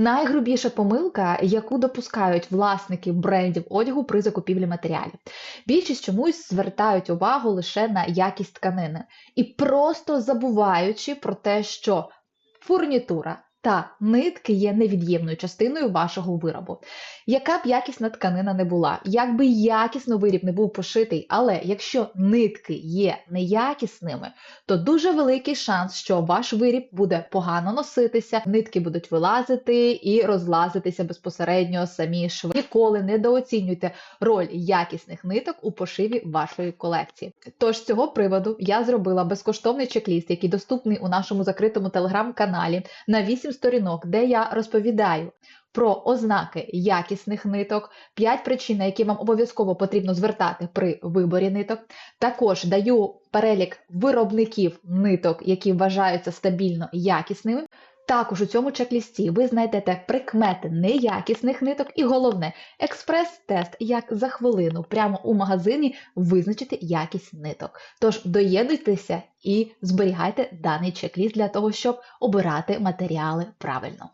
Найгрубіша помилка, яку допускають власники брендів одягу при закупівлі матеріалів. Більшість чомусь звертають увагу лише на якість тканини і просто забуваючи про те, що фурнітура та нитки є невід'ємною частиною вашого виробу. Яка б якісна тканина не була, як би якісно виріб не був пошитий, але якщо нитки є неякісними, то дуже великий шанс, що ваш виріб буде погано носитися, нитки будуть вилазити і розлазитися безпосередньо самі шви. Ніколи недооцінюйте роль якісних ниток у пошиві вашої колекції. Тож з цього приводу я зробила безкоштовний чек-ліст, який доступний у нашому закритому телеграм-каналі на 8 сторінок, де я розповідаю. Про ознаки якісних ниток, 5 причин, на які вам обов'язково потрібно звертати при виборі ниток. Також даю перелік виробників ниток, які вважаються стабільно якісними. Також у цьому чек-лісті ви знайдете прикмети неякісних ниток і головне експрес-тест, як за хвилину прямо у магазині визначити якість ниток. Тож доєднуйтеся і зберігайте даний чек-ліст для того, щоб обирати матеріали правильно.